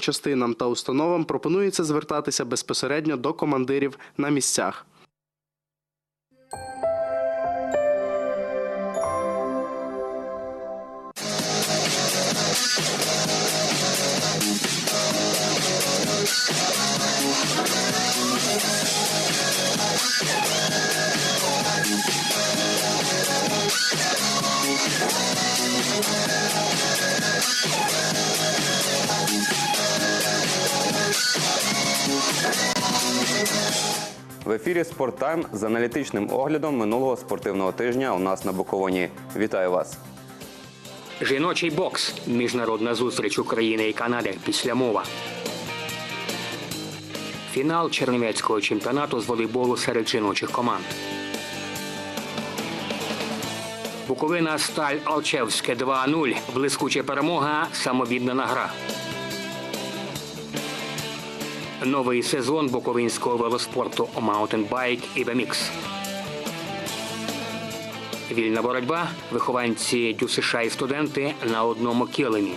Частинам та установам пропонується звертатися безпосередньо до командирів на місцях. В ефірі «Спорттайм» з аналітичним оглядом минулого спортивного тижня у нас на Буковині. Вітаю вас! Жіночий бокс. Міжнародна зустріч України і Канади після мова. Фінал Чернівецького чемпіонату з волейболу серед жіночих команд. Буковина Сталь Алчевське 2-0. Блискуча перемога. Самовіддана гра. Новий сезон буковинського велоспорту Маунтенбайк і BMX. Вільна боротьба. Вихованці ДЮСШ і студенти на одному килимі.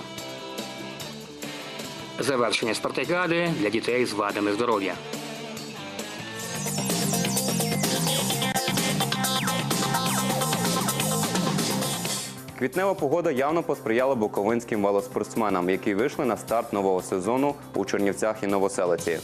Завершення спартакіади для дітей з вадами здоров'я. Квітнева погода явно посприяла буковинським велоспортсменам, які вийшли на старт нового сезону у Чернівцях і Новоселиці.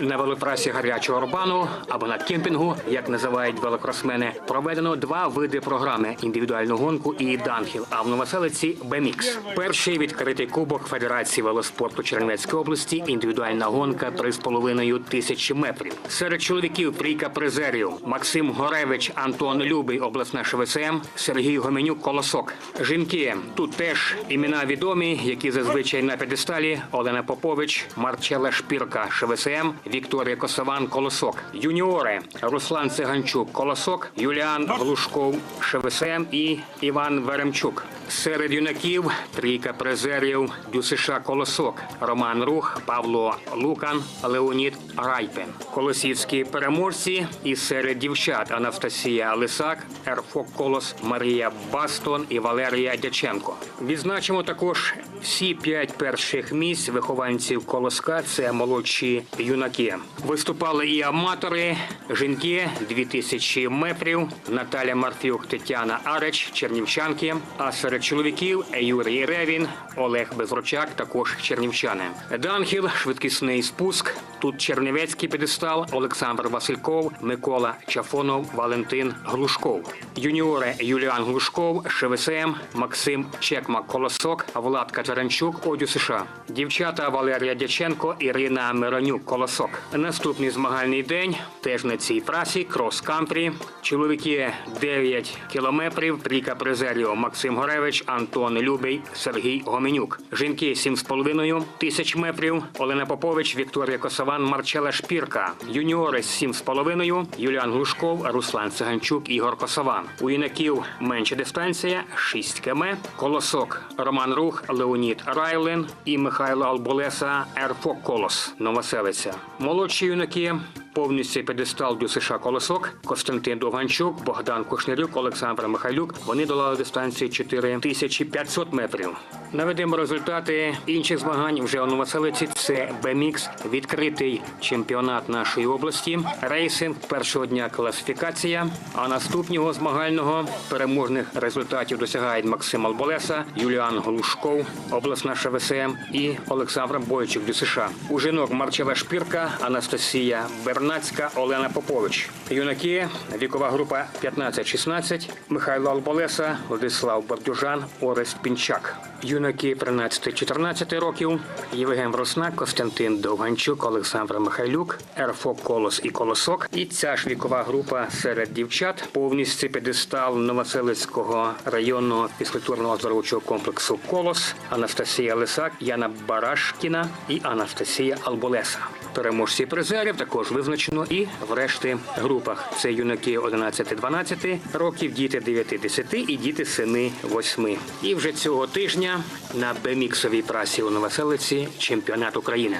На велотрасі гарячого урбану або на кемпінгу, як називають велокросмени, проведено два види програми: індивідуальну гонку і данхіл. А в новоселиці BMX. Перший відкритий кубок Федерації велоспорту Чернівецької області. Індивідуальна гонка 3,5 тисячі метрів. Серед чоловіків трійка призерів Максим Горевич, Антон Любий, обласна ШВСМ, Сергій Гоменюк, Колосок. Жінки тут теж імена відомі, які зазвичай на п'єдесталі Олена Попович, Марчела Шпірка, ШВСМ, Вікторія Косован, Колосок. Юніори Руслан Циганчук, Колосок, Юліан Глушков, ШВСМ і Іван Веремчук. Серед юнаків трійка призерів ДЮСШ Колосок, Роман Рух, Павло Лукан, Леонід Райпен. Колосівські переможці і серед дівчат Анастасія Лисак, Ерфок Колос, Марія Бастон і Валерія Дяченко. Відзначимо також всі п'ять перших місць вихованців Колоска. Це молодші юнаки. Виступали і аматори, жінки 2000 метрів. Наталя Марфюк, Тетяна Ареч, Чернівчанки. А серед чоловіків Юрій Ревін, Олег Безручак, також чернівчани. Данхіл, швидкісний спуск. Тут Чернівецький підестал, Олександр Васильков, Микола Чафонов, Валентин Глушков. Юніори Юліан Глушков, ШВСМ, Максим Чекмак Колосок, Влад Катеринчук, Одю США. Дівчата Валерія Дяченко, Ірина Миронюк, Колосок. Наступний змагальний день теж на цій трасі крос-кантрі. Чоловіки 9 кілометрів, трійка призерів Максим Горевич, Антон Любий, Сергій Гоменюк. Жінки 7,5 тисяч метрів. Олена Попович, Вікторія Косован, Марчела Шпірка. Юніори 7,5, Юліан Глушков, Руслан Циганчук, Ігор Косован. У юнаків менша дистанція 6 км. Колосок Роман Рух, Леонід Райлен і Михайло Алболеса Ерфок Колос. Новоселиця. Молодші юнаки повністю педестал до США Колосок, Костянтин Довганчук, Богдан Кушнирюк, Олександр Михайлюк. Вони долали дистанцію 4500 метрів. Наведемо результати інших змагань вже у Новоселиці. Це BMX, відкритий чемпіонат нашої області. Рейсинг першого дня класифікація. А наступного змагального переможних результатів досягають Максим Алболеса, Юліан Глушков, обласна ШВСМ і Олександр Бойчик до США. У жінок Марчева Шпірка, Анастасія Бернацька, Олена Попович. Юнаки вікова група 15-16, Михайло Алболеса, Владислав Бардюжан, Орест Пінчак. Юнаки 13-14 років, Євген Роснак, Костянтин Довганчук, Олександр Михайлюк, РФО, Колос і Колосок. І ця ж вікова група серед дівчат повністю педестал Новоселицького районного фізкультурного здоровчого комплексу Колос, Анастасія Лисак, Яна Барашкіна і Анастасія Алболеса. Переможці призерів також визначено і в решти групах. Це юнаки 11-12 років, діти 9-10 і діти 7-8. І вже цього тижня на беміксовій трасі у Новоселиці чемпіонат України.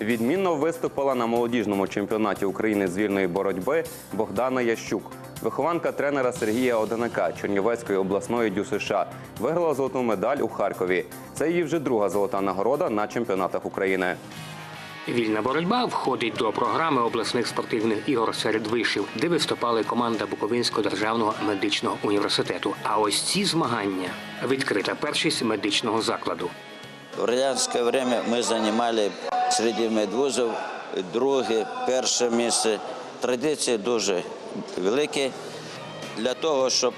Відмінно виступила на молодіжному чемпіонаті України з вільної боротьби Богдана Ящук. Вихованка тренера Сергія Одинака Чернівецької обласної ДЮСШ виграла золоту медаль у Харкові. Це її вже друга золота нагорода на чемпіонатах України. Вільна боротьба входить до програми обласних спортивних ігор серед вишів, де виступали команда Буковинського державного медичного університету. А ось ці змагання відкрита першість медичного закладу. В радянське время ми займали серед медвузів друге, перше місце. Традиції дуже великі. Для того, щоб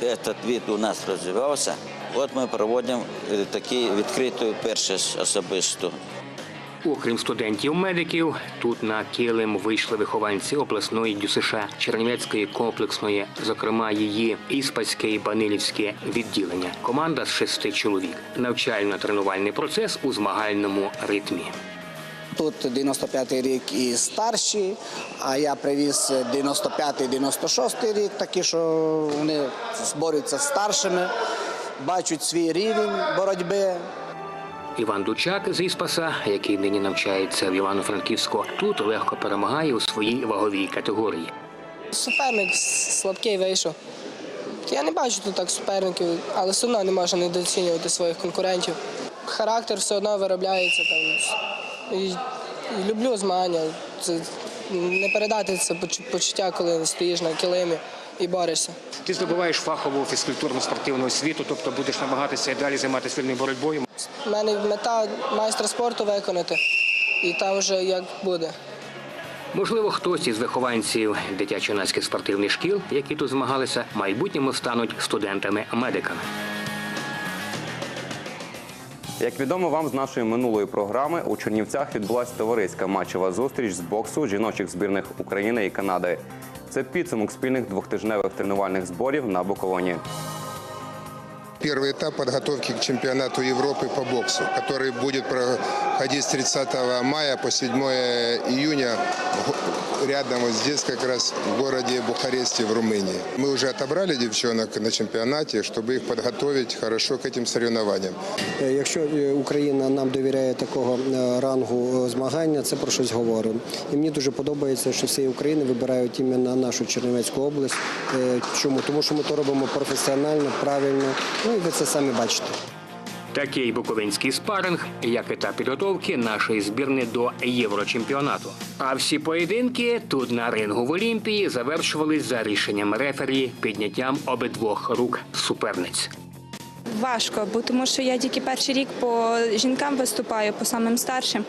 цей від у нас розвивався, от ми проводимо е, такі відкриті першість особисто. Окрім студентів-медиків, тут на килим вийшли вихованці обласної ДЮСШ Чернівецької комплексної, зокрема її Іспанське і Банилівське відділення. Команда з шести чоловік. Навчально-тренувальний процес у змагальному ритмі. Тут 95-й рік і старші, а я привіз 95-96 рік, такі, що вони борються з старшими, бачать свій рівень боротьби. Іван Дучак з Іспаса, який нині навчається в Івано-Франківську, тут легко перемагає у своїй ваговій категорії. Суперник слабкий вийшов. Я не бачу тут так суперників, але все одно не можна недооцінювати своїх конкурентів. Характер все одно виробляється там. І, люблю змагання. Це не передати це почуття, коли стоїш на килимі і борешся. Ти здобуваєш фахову фізкультурну спортивну освіту, тобто будеш намагатися і далі займатися вільною боротьбою. У мене мета майстра спорту виконати, і там вже як буде. Можливо, хтось із вихованців дитячо-юнацьких спортивних шкіл, які тут змагалися, в майбутньому стануть студентами-медиками. Як відомо вам з нашої минулої програми, у Чернівцях відбулася товариська матчева зустріч з боксу жіночих збірних України і Канади. Це підсумок спільних двохтижневих тренувальних зборів на Буковині. Первый этап подготовки к чемпионату Европы по боксу, который будет проходить с 30 мая по 7 июня в- рядом вот здесь как раз в городе Бухаресте в Румынии. Мы уже отобрали девчонок на чемпионате, чтобы их подготовить хорошо к этим соревнованиям. Е, Якщо е, Україна нам довіряє такого е, рангу е, змагання, це про щось говорить. І мені дуже подобається, що всі України вибирають іменно нашу Чернівецьку область. Е, Чому? Тому що ми то робимо професіонально, правильно. Ну і ви це самі бачите. Такий буковинський спаринг, як етап підготовки нашої збірни до єврочемпіонату. А всі поєдинки тут на рингу в Олімпії завершувались за рішенням рефері підняттям обидвох рук суперниць. Важко, бо тому що я тільки перший рік по жінкам виступаю, по самим старшим.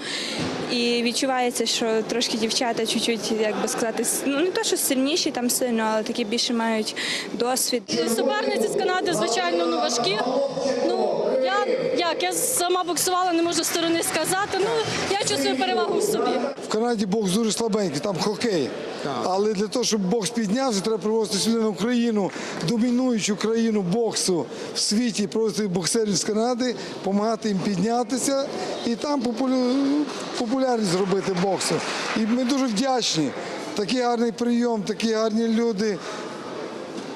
І відчувається, що трошки дівчата чуть-чуть, як би сказати, ну не то, що сильніші там сильно, але такі більше мають досвід. Суперниці з Канади, звичайно, ну важкі. Ну як я сама боксувала, не можу сторони сказати. Ну я чувствую перевагу в собі. В Канаді бокс дуже слабенький, там хокей. Але для того, щоб бокс піднявся, треба привозити сюди на Україну, домінуючу країну боксу в світі, привозити боксерів з Канади, допомагати їм піднятися і там популярність зробити боксу. І ми дуже вдячні. Такий гарний прийом, такі гарні люди.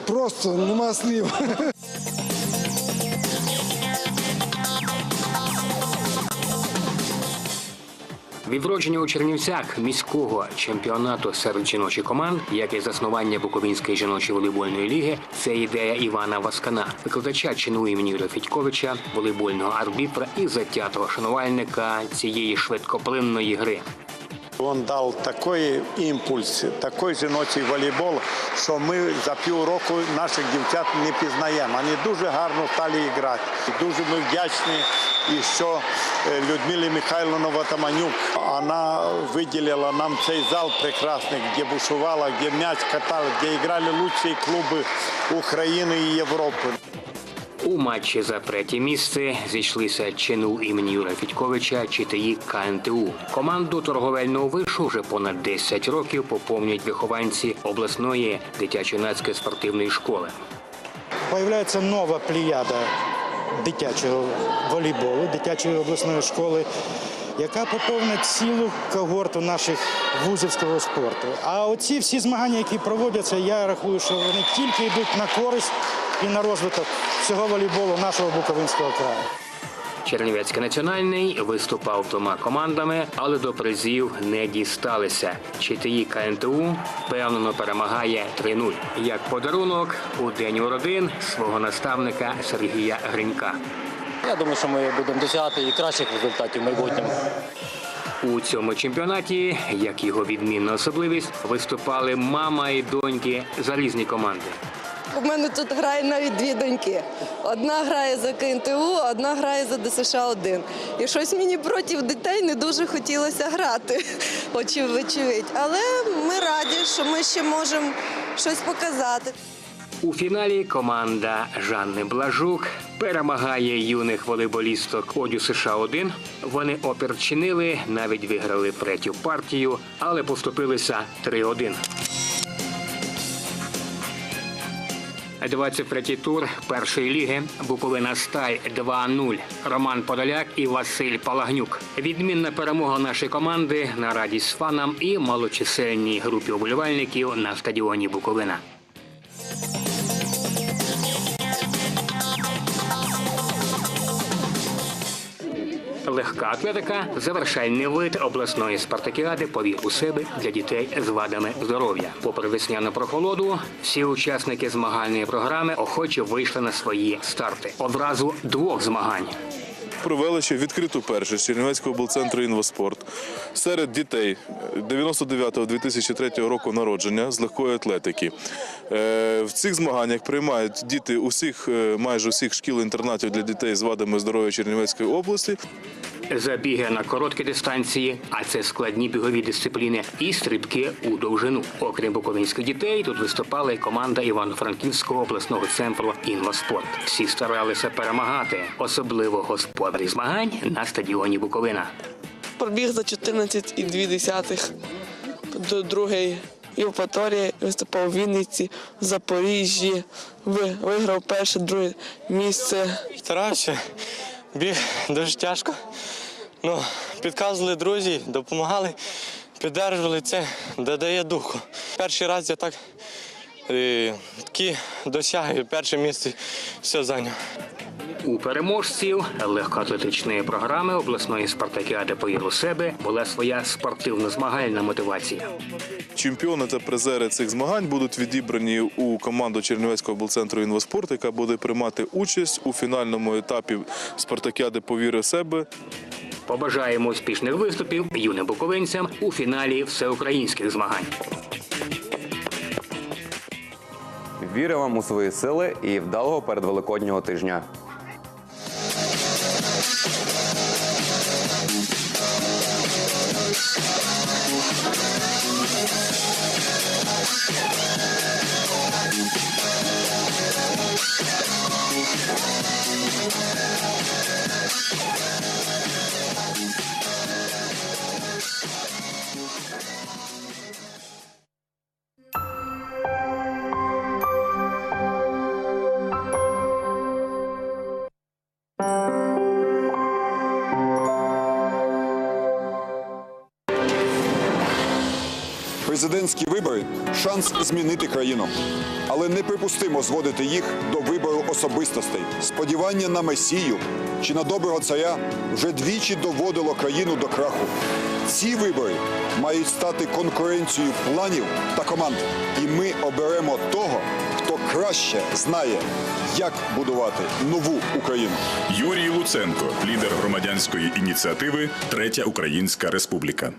Просто нема слів. Відродження у Чернівцях міського чемпіонату серед жіночих команд, як і заснування Буковинської жіночої волейбольної ліги, це ідея Івана Васкана, викладача чину імені Юрія Федьковича, волейбольного арбітра і затятого шанувальника цієї швидкоплинної гри. Він дав такий імпульс, такий жіночий волейбол, що ми за півроку наших дівчат не пізнаємо. Вони дуже гарно стали грати. Дуже ми вдячні, і що е, Людмилі Михайловна Ватаманюк, вона виділила нам цей зал прекрасний, де бушувала, де м'яч катали, де грали лучші клуби України і Європи. У матчі за третє місце зійшлися ЧНУ імені Юрія Федьковича, ЧТІ КНТУ. Команду торговельного вишу вже понад 10 років поповнюють вихованці обласної дитячо-юнацької спортивної школи. Появляється нова плеяда дитячого волейболу, дитячої обласної школи, яка поповнить цілу когорту наших вузівського спорту. А оці всі змагання, які проводяться, я рахую, що вони тільки йдуть на користь і на розвиток всього волейболу нашого Буковинського краю. Чернівецький національний виступав двома командами, але до призів не дісталися. ЧТІ КНТУ впевнено перемагає 3-0. Як подарунок у день уродин свого наставника Сергія Гринька. Я думаю, що ми будемо досягати і кращих результатів в майбутньому. У цьому чемпіонаті, як його відмінна особливість, виступали мама і доньки за різні команди. У мене тут грає навіть дві доньки. Одна грає за КНТУ, одна грає за ДСШ 1 І щось мені проти дітей не дуже хотілося грати, очевидь. Але ми раді, що ми ще можемо щось показати. У фіналі команда Жанни Блажук перемагає юних волейболісток Одю США 1 Вони опір чинили, навіть виграли третю партію, але поступилися 3-1. 23-й тур першої ліги Буковина Сталь 2-0. Роман Подоляк і Василь Палагнюк. Відмінна перемога нашої команди на радість фанам і малочисельній групі оболівальників на стадіоні Буковина. Легка атлетика завершальний вид обласної спартакіади повір у себе для дітей з вадами здоров'я. Попри весняну прохолоду, всі учасники змагальної програми охоче вийшли на свої старти. Одразу двох змагань. Провели ще відкриту першість Чернівецького облцентру інваспорт серед дітей 99-2003 року народження з легкої атлетики. Е, В цих змаганнях приймають діти усіх, е, майже усіх шкіл-інтернатів для дітей з вадами здоров'я Чернівецької області. Забіги на короткі дистанції, а це складні бігові дисципліни, і стрибки у довжину. Окрім буковинських дітей, тут виступала і команда Івано-Франківського обласного центру «Інваспорт». Всі старалися перемагати, особливо господарі змагань на стадіоні Буковина. Пробіг за 14,2 до другої Євпаторії, виступав у Вінниці, в Запоріжжі, виграв перше, друге місце. Старався, біг дуже тяжко. Ну, підказували друзі, допомагали, піддержували це, додає духу. Перший раз я так і, такі досяги, перше місце все зайняв. У переможців легкоатлетичної програми обласної спартакіади «Повір у себе була своя спортивно-змагальна мотивація. Чемпіони та призери цих змагань будуть відібрані у команду Чернівецького облцентру інваспорт, яка буде приймати участь у фінальному етапі спартакіади Повіри себе Побажаємо успішних виступів юним буковинцям у фіналі всеукраїнських змагань. Вірю вам у свої сили і вдалого передвеликоднього тижня. Президентські вибори шанс змінити країну, але неприпустимо зводити їх до вибору особистостей. Сподівання на месію чи на доброго царя вже двічі доводило країну до краху. Ці вибори мають стати конкуренцією планів та команд, і ми оберемо того, хто краще знає, як будувати нову Україну. Юрій Луценко, лідер громадянської ініціативи Третя Українська Республіка.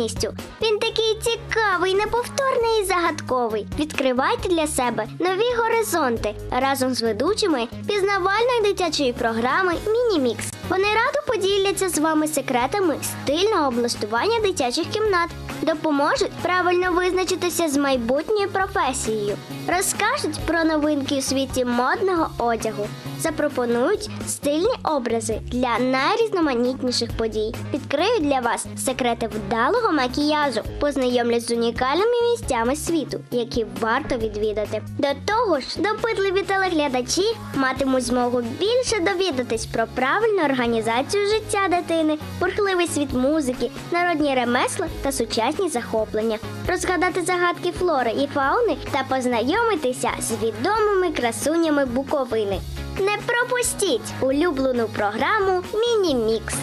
Оригінальністю. Він такий цікавий, неповторний і загадковий. Відкривайте для себе нові горизонти разом з ведучими пізнавальної дитячої програми Мінімікс. Вони радо поділяться з вами секретами стильного облаштування дитячих кімнат, допоможуть правильно визначитися з майбутньою професією, розкажуть про новинки у світі модного одягу запропонують стильні образи для найрізноманітніших подій, відкриють для вас секрети вдалого макіяжу, познайомлять з унікальними місцями світу, які варто відвідати. До того ж, допитливі телеглядачі матимуть змогу більше довідатись про правильну організацію життя дитини, бурхливий світ музики, народні ремесла та сучасні захоплення, розгадати загадки флори і фауни та познайомитися з відомими красунями Буковини. Не пропустіть улюблену програму Міні-мікс.